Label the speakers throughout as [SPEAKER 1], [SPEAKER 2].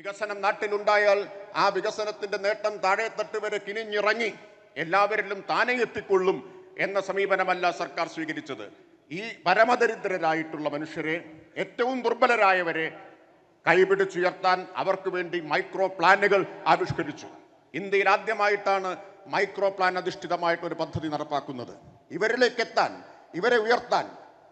[SPEAKER 1] വികസനം നാട്ടിലുണ്ടായാൽ ആ വികസനത്തിന്റെ നേട്ടം താഴെത്തട്ട് വരെ കിനിഞ്ഞിറങ്ങി എല്ലാവരിലും താനെ എത്തിക്കൊള്ളും എന്ന സമീപനമല്ല സർക്കാർ സ്വീകരിച്ചത്. ഈ പരമദരിദ്രരായിട്ടുള്ള മനുഷ്യരെ ഏറ്റവും ദുർബലരായവരെ കൈപിടിച്ചുയർത്താൻ അവർക്ക് വേണ്ടി മൈക്രോ പ്ലാനുകൾ ആവിഷ്കരിച്ചു. ഇന്ത്യയിൽ ആദ്യമായിട്ടാണ് മൈക്രോ പ്ലാൻ അധിഷ്ഠിതമായിട്ട് ഒരു പദ്ധതി നടപ്പാക്കുന്നത്. ഇവരിലേക്ക് എത്താൻ ഇവരെ ഉയർത്താൻ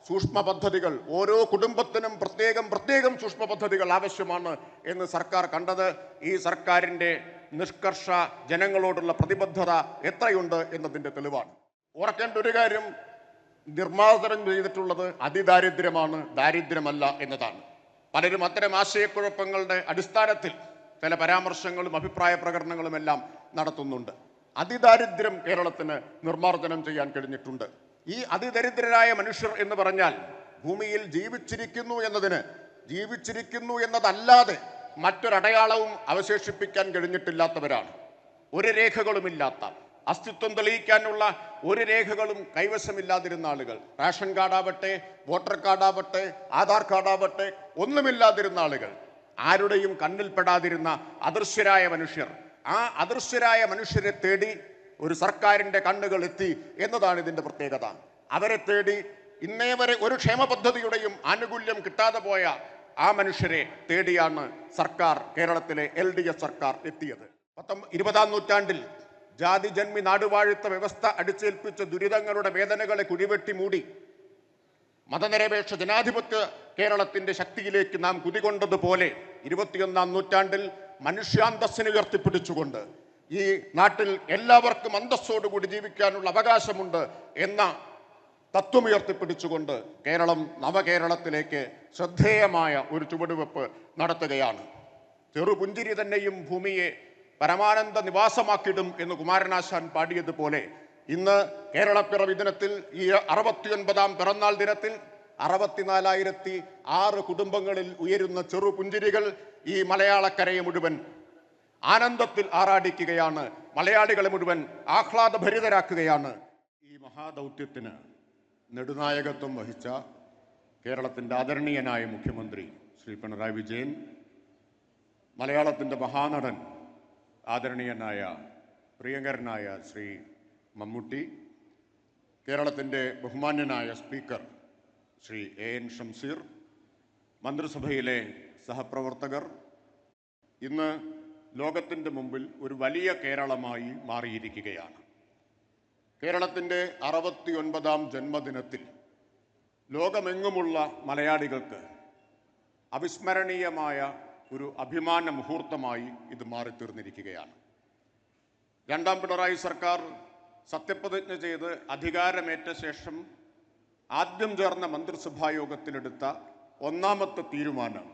[SPEAKER 1] സൂക്ഷ്മ പദ്ധതികൾ ഓരോ കുടുംബത്തിനും പ്രത്യേകം പ്രത്യേകം സൂക്ഷ്മ പദ്ധതികൾ ആവശ്യമാണ് എന്ന് സർക്കാർ കണ്ടത്. ഈ സർക്കാരിന്റെ നിഷ്കർഷ ജനങ്ങളോടുള്ള പ്രതിബദ്ധത എത്രയുണ്ട് എന്നതിന്റെ തെളിവാണ്. ഓർക്കേണ്ട ഒരു കാര്യം നിർമ്മാർജനം ചെയ്തിട്ടുള്ളത് അതിദാരിദ്ര്യമാണ്. ദാരിദ്ര്യമല്ല എന്നതാണ്. പലരും അത്തരം ആശയക്കുഴപ്പങ്ങളുടെ അടിസ്ഥാനത്തിൽ ചില പരാമർശങ്ങളും അഭിപ്രായ പ്രകടനങ്ങളും എല്ലാം നടത്തുന്നുണ്ട്. അതിദാരിദ്ര്യം കേരളത്തിന് നിർമ്മാർജനം ചെയ്യാൻ കഴിഞ്ഞിട്ടുണ്ട്. ഈ അതിദരിദ്രരായ മനുഷ്യർ എന്ന് പറഞ്ഞാൽ ഭൂമിയിൽ ജീവിച്ചിരിക്കുന്നു എന്നതിന് ജീവിച്ചിരിക്കുന്നു എന്നതല്ലാതെ മറ്റൊരടയാളവും അവശേഷിപ്പിക്കാൻ കഴിഞ്ഞിട്ടില്ലാത്തവരാണ്. ഒരു രേഖകളുമില്ലാത്ത അസ്തിത്വം തെളിയിക്കാനുള്ള ഒരു രേഖകളും കൈവശമില്ലാതിരുന്ന ആളുകൾ. റേഷൻ കാർഡാവട്ടെ വോട്ടർ കാർഡാവട്ടെ ആധാർ കാർഡാവട്ടെ ഒന്നുമില്ലാതിരുന്ന ആളുകൾ. ആരുടെയും കണ്ണിൽപ്പെടാതിരുന്ന അദൃശ്യരായ മനുഷ്യർ. ആ അദൃശ്യരായ മനുഷ്യരെ തേടി ഒരു സർക്കാരിന്റെ കണ്ണുകൾ എത്തി എന്നതാണ് ഇതിന്റെ പ്രത്യേകത. അവരെ തേടി ഇന്നേ വരെ ഒരു ക്ഷേമ പദ്ധതിയുടെയും ആനുകൂല്യം കിട്ടാതെ പോയ ആ മനുഷ്യരെ തേടിയാണ് സർക്കാർ കേരളത്തിലെ എൽ ഡി എഫ് സർക്കാർ എത്തിയത്. പത്തൊമ്പ ഇരുപതാം നൂറ്റാണ്ടിൽ ജാതി ജന്മി നാടുവാഴുത്ത വ്യവസ്ഥ അടിച്ചേൽപ്പിച്ച ദുരിതങ്ങളുടെ വേദനകളെ കുഴിവെട്ടി മൂടി മതനിരപേക്ഷ ജനാധിപത്യ കേരളത്തിന്റെ ശക്തിയിലേക്ക് നാം കുതികൊണ്ടതുപോലെ ഇരുപത്തിയൊന്നാം നൂറ്റാണ്ടിൽ മനുഷ്യാന്തസ്സിനെ ഉയർത്തിപ്പിടിച്ചുകൊണ്ട് ഈ നാട്ടിൽ എല്ലാവർക്കും അന്തസ്സോടുകൂടി ജീവിക്കാനുള്ള അവകാശമുണ്ട് എന്ന തത്വമുയർത്തിപ്പിടിച്ചുകൊണ്ട് കേരളം നവകേരളത്തിലേക്ക് ശ്രദ്ധേയമായ ഒരു ചുവടുവെപ്പ് നടത്തുകയാണ്. ചെറുപുഞ്ചിരി തന്നെയും ഭൂമിയെ പരമാനന്ദ നിവാസമാക്കിടും എന്ന് കുമാരനാശാൻ പാടിയതുപോലെ ഇന്ന് കേരളപ്പിറവി ദിനത്തിൽ ഈ അറുപത്തിയൊൻപതാം പിറന്നാൾ ദിനത്തിൽ അറുപത്തിനാലായിരത്തി ആറ് കുടുംബങ്ങളിൽ ഉയരുന്ന ചെറുപുഞ്ചിരികൾ ഈ മലയാളക്കരയെ മുഴുവൻ ആനന്ദത്തിൽ ആറാടിക്കുകയാണ്. മലയാളികളെ മുഴുവൻ ആഹ്ലാദഭരിതരാക്കുകയാണ്. ഈ മഹാദൗത്യത്തിന് നെടുനായകത്വം വഹിച്ച കേരളത്തിന്റെ ആദരണീയനായ മുഖ്യമന്ത്രി ശ്രീ പിണറായി വിജയൻ മലയാളത്തിന്റെ മഹാനടൻ ആദരണീയനായ പ്രിയങ്കരനായ ശ്രീ മമ്മൂട്ടി കേരളത്തിന്റെ ബഹുമാന്യനായ speaker Shri A N Shamseer മന്ത്രിസഭയിലെ സഹപ്രവർത്തകർ. ഇന്ന് ലോകത്തിന്റെ മുമ്പിൽ ഒരു വലിയ കേരളമായി മാറിയിരിക്കുകയാണ്. കേരളത്തിന്റെ അറുപത്തിയൊൻപതാം ജന്മദിനത്തിൽ ലോകമെങ്ങുമുള്ള മലയാളികൾക്ക് അവിസ്മരണീയമായ ഒരു അഭിമാന മുഹൂർത്തമായി ഇത് മാറിത്തീർന്നിരിക്കുകയാണ്. രണ്ടാം പിണറായി സർക്കാർ സത്യപ്രതിജ്ഞ ചെയ്ത് അധികാരമേറ്റ ശേഷം ആദ്യം ചേർന്ന മന്ത്രിസഭാ യോഗത്തിലെടുത്ത ഒന്നാമത്തെ തീരുമാനം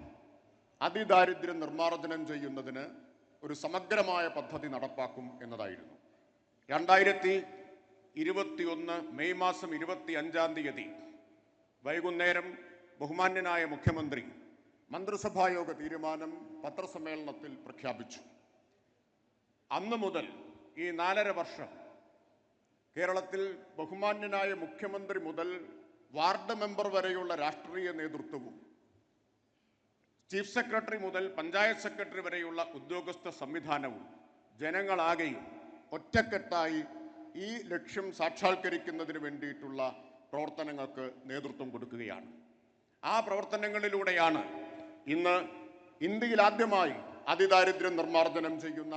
[SPEAKER 1] അതിദാരിദ്ര്യം നിർമ്മാർജനം ചെയ്യുന്നതിന് ഒരു സമഗ്രമായ പദ്ധതി നടപ്പാക്കും എന്നതായിരുന്നു. രണ്ടായിരത്തി ഇരുപത്തിയൊന്ന് മെയ് മാസം ഇരുപത്തി അഞ്ചാം തീയതി വൈകുന്നേരം ബഹുമാന്യനായ മുഖ്യമന്ത്രി മന്ത്രിസഭായോഗ തീരുമാനം പത്രസമ്മേളനത്തിൽ പ്രഖ്യാപിച്ചു. അന്ന് മുതൽ ഈ നാലര വർഷം കേരളത്തിൽ ബഹുമാന്യനായ മുഖ്യമന്ത്രി മുതൽ വാർഡ് മെമ്പർ വരെയുള്ള രാഷ്ട്രീയ നേതൃത്വവും ചീഫ് സെക്രട്ടറി മുതൽ പഞ്ചായത്ത് സെക്രട്ടറി വരെയുള്ള ഉദ്യോഗസ്ഥ സംവിധാനവും ജനങ്ങളാകെയും ഒറ്റക്കെട്ടായി ഈ ലക്ഷ്യം സാക്ഷാത്കരിക്കുന്നതിന് വേണ്ടിയിട്ടുള്ള പ്രവർത്തനങ്ങൾക്ക് നേതൃത്വം കൊടുക്കുകയാണ്. ആ പ്രവർത്തനങ്ങളിലൂടെയാണ് ഇന്ന് ഇന്ത്യയിൽ ആദ്യമായി അതിദാരിദ്ര്യം നിർമ്മാർജനം ചെയ്യുന്ന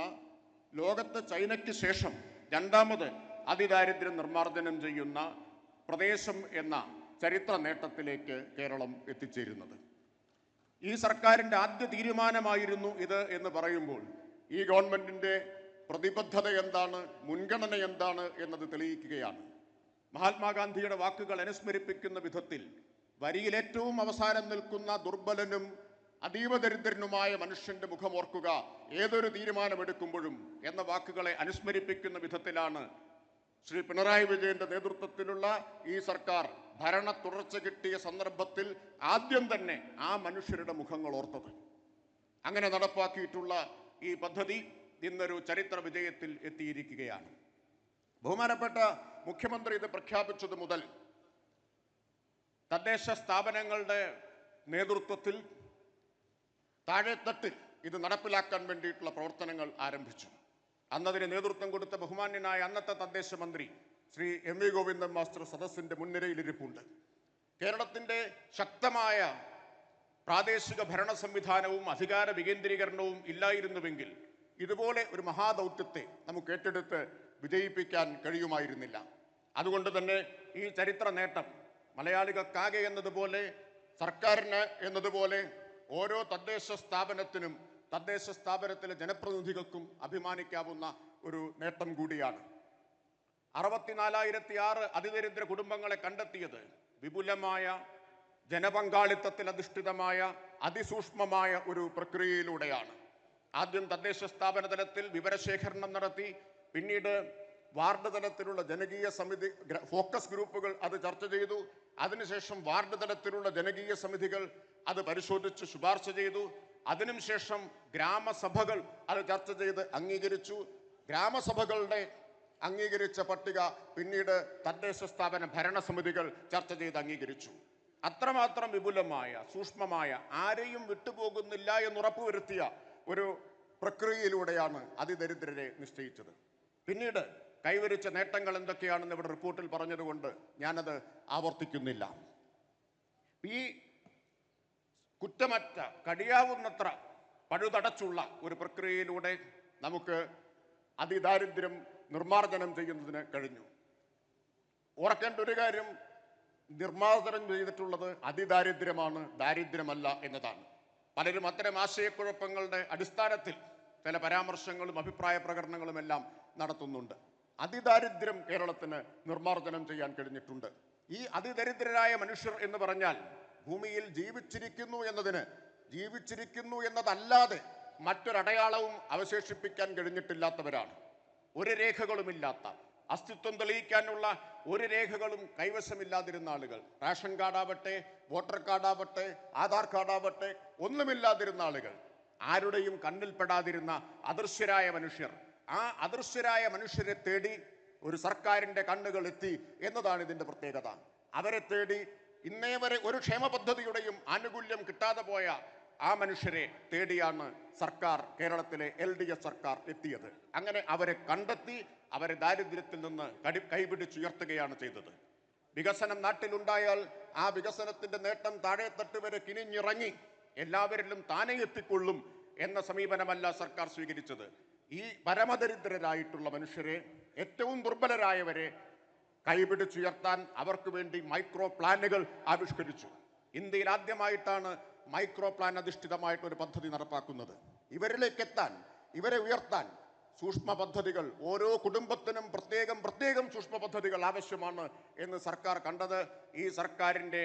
[SPEAKER 1] ലോകത്ത് ചൈനയ്ക്ക് ശേഷം രണ്ടാമത് അതിദാരിദ്ര്യം നിർമ്മാർജനം ചെയ്യുന്ന പ്രദേശം എന്ന ചരിത്ര നേട്ടത്തിലേക്ക് കേരളം എത്തിച്ചേരുന്നത്. ഈ സർക്കാരിന്റെ ആദ്യ തീരുമാനമായിരുന്നു ഇത് എന്ന് പറയുമ്പോൾ ഈ ഗവൺമെന്റിന്റെ പ്രതിബദ്ധത എന്താണ് മുൻഗണന എന്താണ് എന്നത് തെളിയിക്കുകയാണ്. മഹാത്മാഗാന്ധിയുടെ വാക്കുകൾ അനുസ്മരിപ്പിക്കുന്ന വിധത്തിൽ വരിയിൽ ഏറ്റവും അവസാനം നിൽക്കുന്ന ദുർബലനും അതീവ ദരിദ്രനുമായ മനുഷ്യന്റെ മുഖമോർക്കുക ഏതൊരു തീരുമാനമെടുക്കുമ്പോഴും എന്ന വാക്കുകളെ അനുസ്മരിപ്പിക്കുന്ന വിധത്തിലാണ് ശ്രീ പിണറായി വിജയന്റെ നേതൃത്വത്തിലുള്ള ഈ സർക്കാർ ഭരണ തുടർച്ച കിട്ടിയ സന്ദർഭത്തിൽ ആദ്യം തന്നെ ആ മനുഷ്യരുടെ മുഖങ്ങൾ ഓർത്തത്. അങ്ങനെ നടപ്പാക്കിയിട്ടുള്ള ഈ പദ്ധതി ഇന്നൊരു ചരിത്ര വിജയത്തിൽ എത്തിയിരിക്കുകയാണ്. ബഹുമാനപ്പെട്ട മുഖ്യമന്ത്രി ഇത് പ്രഖ്യാപിച്ചത് മുതൽ തദ്ദേശ സ്ഥാപനങ്ങളുടെ നേതൃത്വത്തിൽ താഴെത്തട്ടിൽ ഇത് നടപ്പിലാക്കാൻ വേണ്ടിയിട്ടുള്ള പ്രവർത്തനങ്ങൾ ആരംഭിച്ചു. അന്നതിന് നേതൃത്വം കൊടുത്ത ബഹുമാന്യനായ അന്നത്തെ തദ്ദേശ മന്ത്രി Shri M V Govindan master സദസ്സിന്റെ മുൻനിരയിലിരിപ്പുണ്ട്. കേരളത്തിന്റെ ശക്തമായ പ്രാദേശിക ഭരണ സംവിധാനവും അധികാര വികേന്ദ്രീകരണവും ഇല്ലായിരുന്നുവെങ്കിൽ ഇതുപോലെ ഒരു മഹാദൗത്യത്തെ നമുക്ക് ഏറ്റെടുത്ത് വിജയിപ്പിക്കാൻ കഴിയുമായിരുന്നില്ല. അതുകൊണ്ട് തന്നെ ഈ ചരിത്ര നേട്ടം മലയാളികൾക്കാകെ എന്നതുപോലെ സർക്കാരിന് എന്നതുപോലെ ഓരോ തദ്ദേശ സ്ഥാപനത്തിനും തദ്ദേശ സ്ഥാപനത്തിലെ ജനപ്രതിനിധികൾക്കും അഭിമാനിക്കാവുന്ന ഒരു നേട്ടം കൂടിയാണ്. അറുപത്തിനാലായിരത്തി ആറ് അതിദരിദ്ര കുടുംബങ്ങളെ കണ്ടെത്തിയത് വിപുലമായ ജനപങ്കാളിത്തത്തിൽ അധിഷ്ഠിതമായ അതിസൂക്ഷ്മമായ ഒരു പ്രക്രിയയിലൂടെയാണ്. ആദ്യം തദ്ദേശ സ്ഥാപന തലത്തിൽ വിവരശേഖരണം നടത്തി പിന്നീട് വാർഡ് തലത്തിലുള്ള ജനകീയ സമിതി ഫോക്കസ് ഗ്രൂപ്പുകൾ അത് ചർച്ച ചെയ്തു. അതിനുശേഷം വാർഡ് തലത്തിലുള്ള ജനകീയ സമിതികൾ അത് പരിശോധിച്ച് ശുപാർശ ചെയ്തു. അതിനുശേഷം ഗ്രാമസഭകൾ അത് ചർച്ച ചെയ്ത് അംഗീകരിച്ചു. ഗ്രാമസഭകളുടെ അംഗീകരിച്ച പട്ടിക പിന്നീട് തദ്ദേശ സ്ഥാപന ഭരണസമിതികൾ ചർച്ച ചെയ്ത് അംഗീകരിച്ചു. അത്രമാത്രം വിപുലമായ സൂക്ഷ്മമായ ആരെയും വിട്ടുപോകുന്നില്ല എന്ന് ഉറപ്പുവരുത്തിയ ഒരു പ്രക്രിയയിലൂടെയാണ് അതിദരിദ്രരെ നിശ്ചയിച്ചത്. പിന്നീട് കൈവരിച്ച നേട്ടങ്ങൾ എന്തൊക്കെയാണെന്ന് ഇവിടെ റിപ്പോർട്ടിൽ പറഞ്ഞതുകൊണ്ട് ഞാനത് ആവർത്തിക്കുന്നില്ല. ഈ കുറ്റമറ്റ കഴിയാവുന്നത്ര പഴുതടച്ചുള്ള ഒരു പ്രക്രിയയിലൂടെ നമുക്ക് അതിദാരിദ്ര്യം നിർമ്മാർജനം ചെയ്യുന്നതിന് കഴിഞ്ഞു. ഓർക്കേണ്ട ഒരു കാര്യം നിർമ്മാർജനം ചെയ്തിട്ടുള്ളത് അതിദാരിദ്ര്യമാണ് ദാരിദ്ര്യമല്ല എന്നതാണ്. പലരും അത്തരം ആശയക്കുഴപ്പങ്ങളുടെ അടിസ്ഥാനത്തിൽ ചില പരാമർശങ്ങളും അഭിപ്രായ പ്രകടനങ്ങളും എല്ലാം നടത്തുന്നുണ്ട്. അതിദാരിദ്ര്യം കേരളത്തിന് നിർമ്മാർജനം ചെയ്യാൻ കഴിഞ്ഞിട്ടുണ്ട്. ഈ അതിദരിദ്രരായ മനുഷ്യർ എന്ന് പറഞ്ഞാൽ ഭൂമിയിൽ ജീവിച്ചിരിക്കുന്നു എന്നതിന് ജീവിച്ചിരിക്കുന്നു എന്നതല്ലാതെ മറ്റൊരടയാളവും അവശേഷിപ്പിക്കാൻ കഴിഞ്ഞിട്ടില്ലാത്തവരാണ്. ഒരു രേഖകളുമില്ലാത്ത അസ്തിത്വം തെളിയിക്കാനുള്ള ഒരു രേഖകളും കൈവശമില്ലാതിരുന്ന ആളുകൾ റേഷൻ കാർഡാവട്ടെ വോട്ടർ കാർഡാവട്ടെ ആധാർ കാർഡാവട്ടെ ഒന്നുമില്ലാതിരുന്ന ആളുകൾ ആരുടെയും കണ്ണിൽപ്പെടാതിരുന്ന അദൃശ്യരായ മനുഷ്യർ. ആ അദൃശ്യരായ മനുഷ്യരെ തേടി ഒരു സർക്കാരിന്റെ കണ്ണുകൾ എത്തി എന്നതാണ് ഇതിന്റെ പ്രത്യേകത. അവരെ തേടി ഇന്നേ വരെ ഒരു ക്ഷേമ പദ്ധതിയുടെയും ആനുകൂല്യം കിട്ടാതെ പോയ ആ മനുഷ്യരെ തേടിയാണ് സർക്കാർ കേരളത്തിലെ എൽ ഡി എഫ് സർക്കാർ എത്തിയത്. അങ്ങനെ അവരെ കണ്ടെത്തി അവരെ ദാരിദ്ര്യത്തിൽ നിന്ന് കടി കൈപിടിച്ചുയർത്തുകയാണ് ചെയ്തത്. വികസനം നാട്ടിലുണ്ടായാൽ ആ വികസനത്തിന്റെ നേട്ടം താഴെത്തട്ട് വരെ കിനിഞ്ഞിറങ്ങി എല്ലാവരിലും താനെ എത്തിക്കൊള്ളും എന്ന സമീപനമല്ല സർക്കാർ സ്വീകരിച്ചത്. ഈ പരമദരിദ്രരായിട്ടുള്ള മനുഷ്യരെ ഏറ്റവും ദുർബലരായവരെ കൈപിടിച്ചുയർത്താൻ അവർക്ക് വേണ്ടി മൈക്രോ പ്ലാനുകൾ ആവിഷ്കരിച്ചു. ഇന്ത്യയിൽ ആദ്യമായിട്ടാണ് മൈക്രോ പ്ലാൻ അധിഷ്ഠിതമായിട്ട് ഒരു പദ്ധതി നടപ്പാക്കുന്നത്. ഇവരിലേക്ക് എത്താൻ ഇവരെ ഉയർത്താൻ സൂക്ഷ്മ പദ്ധതികൾ ഓരോ കുടുംബത്തിനും പ്രത്യേകം പ്രത്യേകം സൂക്ഷ്മ പദ്ധതികൾ ആവശ്യമാണ് എന്ന് സർക്കാർ കണ്ടത്. ഈ സർക്കാരിന്റെ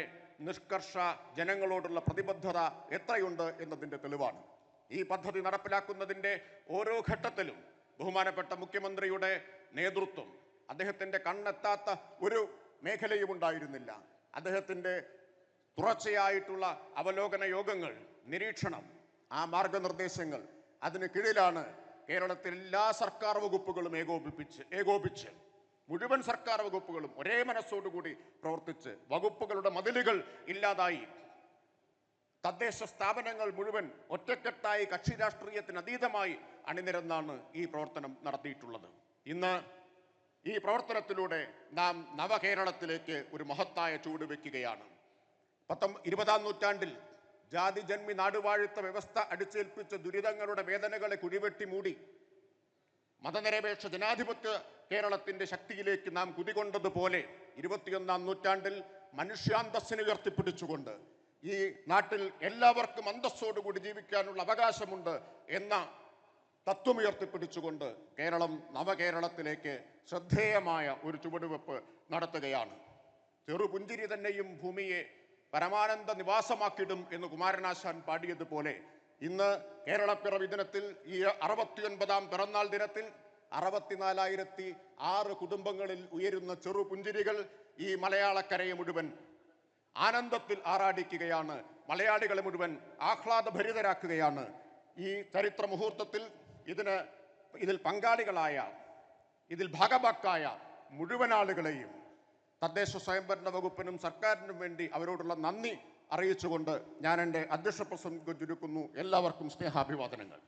[SPEAKER 1] നിഷ്കർഷ ജനങ്ങളോടുള്ള പ്രതിബദ്ധത എത്രയുണ്ട് എന്നതിന്റെ തെളിവാണ്. ഈ പദ്ധതി നടപ്പിലാക്കുന്നതിന്റെ ഓരോ ഘട്ടത്തിലും ബഹുമാനപ്പെട്ട മുഖ്യമന്ത്രിയുടെ നേതൃത്വം അദ്ദേഹത്തിന്റെ കണ്ണെത്താത്ത ഒരു മേഖലയും ഉണ്ടായിരുന്നില്ല അദ്ദേഹത്തിന്റെ തുടർച്ചയായിട്ടുള്ള അവലോകന യോഗങ്ങൾ നിരീക്ഷണം ആ മാർഗനിർദ്ദേശങ്ങൾ അതിന് കീഴിലാണ് കേരളത്തിൽ എല്ലാ സർക്കാർ വകുപ്പുകളും ഏകോപിപ്പിച്ച് ഏകോപിച്ച് മുഴുവൻ സർക്കാർ വകുപ്പുകളും ഒരേ മനസ്സോടുകൂടി പ്രവർത്തിച്ച് വകുപ്പുകളുടെ മതിലുകൾ ഇല്ലാതായി. തദ്ദേശ സ്ഥാപനങ്ങൾ മുഴുവൻ ഒറ്റക്കെട്ടായി കക്ഷി രാഷ്ട്രീയത്തിന് അതീതമായി അണിനിരന്നാണ് ഈ പ്രവർത്തനം നടത്തിയിട്ടുള്ളത്. ഇന്ന് ഈ പ്രവർത്തനത്തിലൂടെ നാം നവകേരളത്തിലേക്ക് ഒരു മഹത്തായ ചൂട് വെക്കുകയാണ് പത്തൊ ഇരുപതാം നൂറ്റാണ്ടിൽ ജാതി ജന്മി നാടുവാഴുത്ത വ്യവസ്ഥ അടിച്ചേൽപ്പിച്ച ദുരിതങ്ങളുടെ വേദനകളെ കുഴിവെട്ടി മൂടി മതനിരപേക്ഷ ജനാധിപത്യ കേരളത്തിന്റെ ശക്തിയിലേക്ക് നാം കുതികൊണ്ടതുപോലെ ഇരുപത്തിയൊന്നാം നൂറ്റാണ്ടിൽ മനുഷ്യാന്തസ്സിനെ ഉയർത്തിപ്പിടിച്ചുകൊണ്ട് ഈ നാട്ടിൽ എല്ലാവർക്കും അന്തസ്സോടുകൂടി ജീവിക്കാനുള്ള അവകാശമുണ്ട് എന്ന തത്വം ഉയർത്തിപ്പിടിച്ചുകൊണ്ട് കേരളം നവകേരളത്തിലേക്ക് ശ്രദ്ധേയമായ ഒരു ചുവടുവെപ്പ് നടത്തുകയാണ്. ചെറുപുഞ്ചിരി തന്നെയും ഭൂമിയെ പരമാനന്ദ നിവാസമാക്കിയിടും എന്ന് കുമാരനാശാൻ പാടിയതുപോലെ ഇന്ന് കേരളപ്പിറവി ദിനത്തിൽ ഈ അറുപത്തിയൊൻപതാം പിറന്നാൾ ദിനത്തിൽ അറുപത്തിനാലായിരത്തി ആറ് കുടുംബങ്ങളിൽ ഉയരുന്ന ചെറുപുഞ്ചിരികൾ ഈ മലയാളക്കരയെ മുഴുവൻ ആനന്ദത്തിൽ ആറാടിക്കുകയാണ്. മലയാളികളെ മുഴുവൻ ആഹ്ലാദഭരിതരാക്കുകയാണ്. ഈ ചരിത്ര മുഹൂർത്തത്തിൽ ഇതിന് ഇതിൽ പങ്കാളികളായ ഇതിൽ ഭാഗഭാക്കായ മുഴുവൻ ആളുകളെയും തദ്ദേശ സ്വയംഭരണ വകുപ്പിനും സർക്കാരിനും വേണ്ടി അവരോടുള്ള നന്ദി അറിയിച്ചുകൊണ്ട് ഞാൻ എന്റെ അധ്യക്ഷ പ്രസംഗം ചുരുക്കുന്നു. എല്ലാവർക്കും സ്നേഹാഭിവാദനങ്ങൾ.